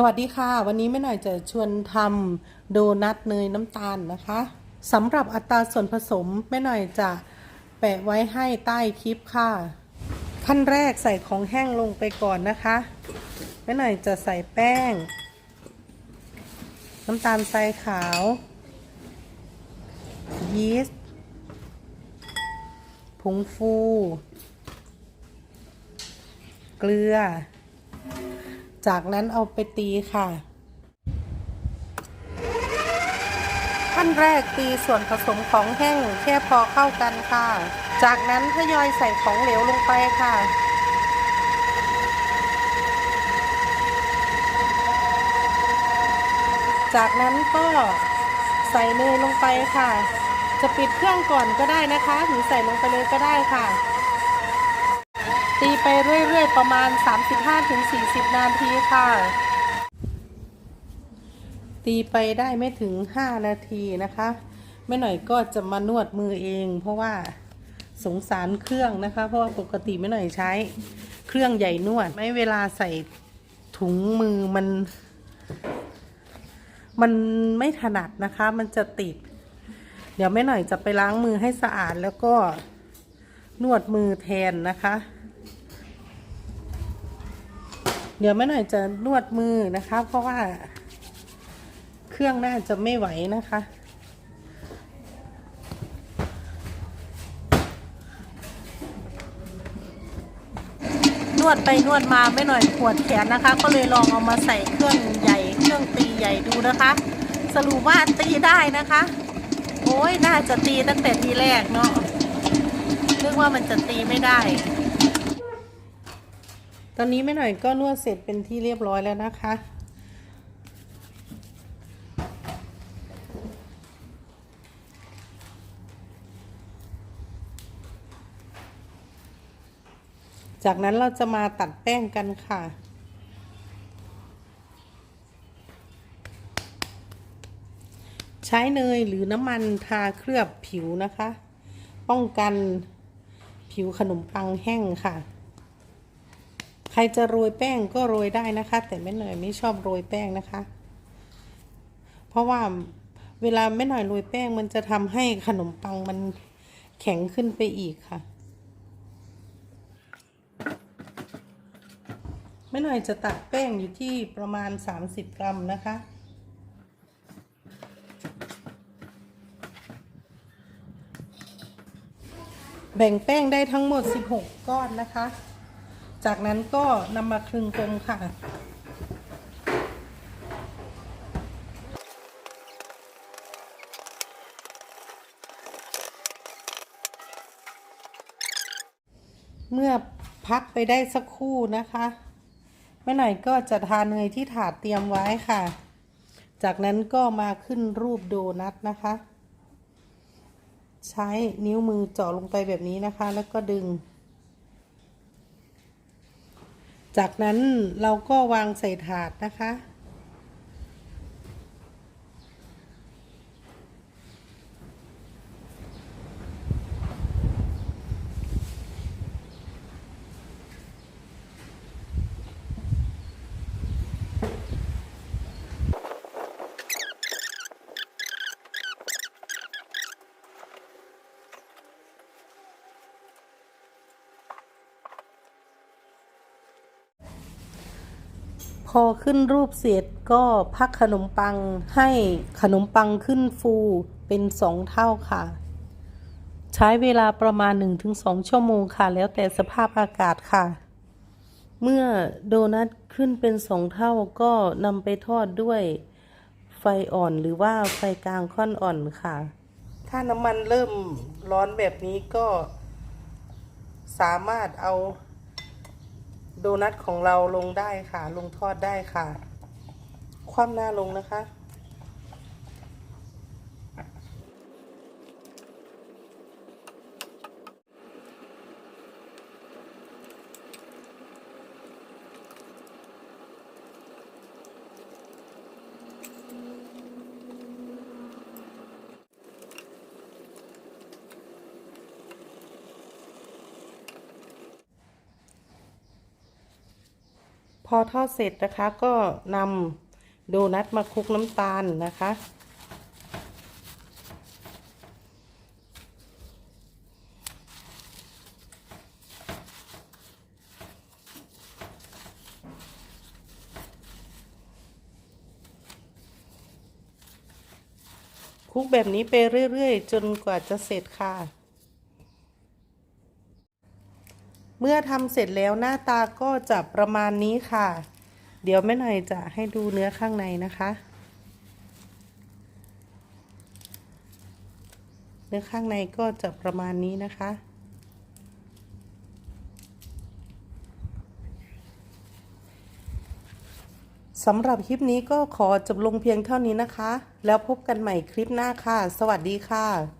สวัสดีค่ะ วันนี้แม่หน่อยจะชวนทำโดนัทเนยน้ำตาลนะคะสำหรับอัตราส่วนผสมแม่หน่อยจะแปะไว้ให้ใต้คลิปค่ะ ขั้นแรกใส่ของแห้งลงไปก่อนนะคะ แม่หน่อยจะใส่แป้ง น้ำตาลทรายขาว ยีสต์ผงฟู เกลือ จากนั้นเอาไปตีค่ะ ขั้นแรกตีส่วนผสมของแห้งแค่พอเข้ากันค่ะ จากนั้นทยอยใส่ของเหลวลงไปค่ะจากนั้นก็ใส่เนยลงไปค่ะ จะปิดเครื่องก่อนก็ได้นะคะ หรือใส่ลงไปเลยก็ได้ค่ะ ตีไปเรื่อยๆ ประมาณ 35-40 นาทีค่ะ ตีไปได้ไม่ถึง 5 นาทีนะคะแม่หน่อยก็จะมานวดมือเอง เพราะว่าสงสารเครื่องนะคะ เพราะว่าปกติแม่หน่อยใช้เครื่องใหญ่นวด ไม่เวลาใส่ถุงมือมัน มันไม่ถนัดนะคะ มันจะติด เดี๋ยวแม่หน่อยจะไปล้างมือให้สะอาดแล้วก็นวดมือแทนนะคะ เดี๋ยวแม่หน่อยจะนวดมือนะคะ เพราะว่า เครื่องน่าจะไม่ไหวนะคะ นวดไปนวดมาไม่หน่อยปวดแขนนะคะ ก็เลยลองเอามาใส่เครื่องใหญ่ เครื่องตีใหญ่ดูนะคะ สรุปว่าตีได้นะคะ โอ้ยน่าจะตีตั้งแต่ทีแรกเนาะนึกว่ามันจะตีไม่ได้ ตอนนี้แม่หน่อยก็นวดเสร็จเป็นที่เรียบร้อยแล้วนะคะ จากนั้นเราจะมาตัดแป้งกันค่ะใช้เนยหรือน้ำมันทาเคลือบผิวนะคะ ป้องกันผิวขนมปังแห้งค่ะ รจะโรยแป้งก็โรยได้นะคะ แต่แม่หน่อยไม่ชอบโรยแป้งนะคะ เพราะว่าเวลาแม่หน่อยโรยแป้งมันจะทำให้ขนมปังมันแข็งขึ้นไปอีกค่ะแม่หน่อยจะตักแป้งอยู่ที่ประมาณ 30 กรัมนะคะ แบ่งแป้งได้ทั้งหมด 16 ก้อนนะคะ จากนั้นก็นำมาคลึงกลมค่ะ เมื่อพักไปได้สักครู่นะคะแม่หน่อยก็จะทาเนยที่ถาดเตรียมไว้ค่ะ จากนั้นก็มาขึ้นรูปโดนัทนะคะ ใช้นิ้วมือเจาะลงไปแบบนี้นะคะ แล้วก็ดึง จากนั้นเราก็วางใส่ถาดนะคะ พอขึ้นรูปเสร็จก็พักขนมปังให้ขนมปังขึ้นฟูเป็นสองเท่าค่ะ ใช้เวลาประมาณ 1-2 ชั่วโมงค่ะ แล้วแต่สภาพอากาศค่ะ เมื่อโดนัทขึ้นเป็นสองเท่าก็นำไปทอดด้วยไฟอ่อนหรือว่าไฟกลางค่อนอ่อนค่ะ ถ้าน้ำมันเริ่มร้อนแบบนี้ก็สามารถเอา โดนัทของเราลงได้ค่ะ ลงทอดได้ค่ะ คว่ำหน้าลงนะคะ พอทอดเสร็จนะคะก็นำโดนัทมาคลุกน้ำตาลนะคะ คลุกแบบนี้ไปเรื่อย ๆ จนกว่าจะเสร็จค่ะ เมื่อทำเสร็จแล้วหน้าตาก็จะประมาณนี้ค่ะ เดี๋ยวแม่หน่อยจะให้ดูเนื้อข้างในนะคะ เนื้อข้างในก็จะประมาณนี้นะคะสำหรับคลิปนี้ก็ขอจบลงเพียงเท่านี้นะคะ แล้วพบกันใหม่คลิปหน้าค่ะ สวัสดีค่ะ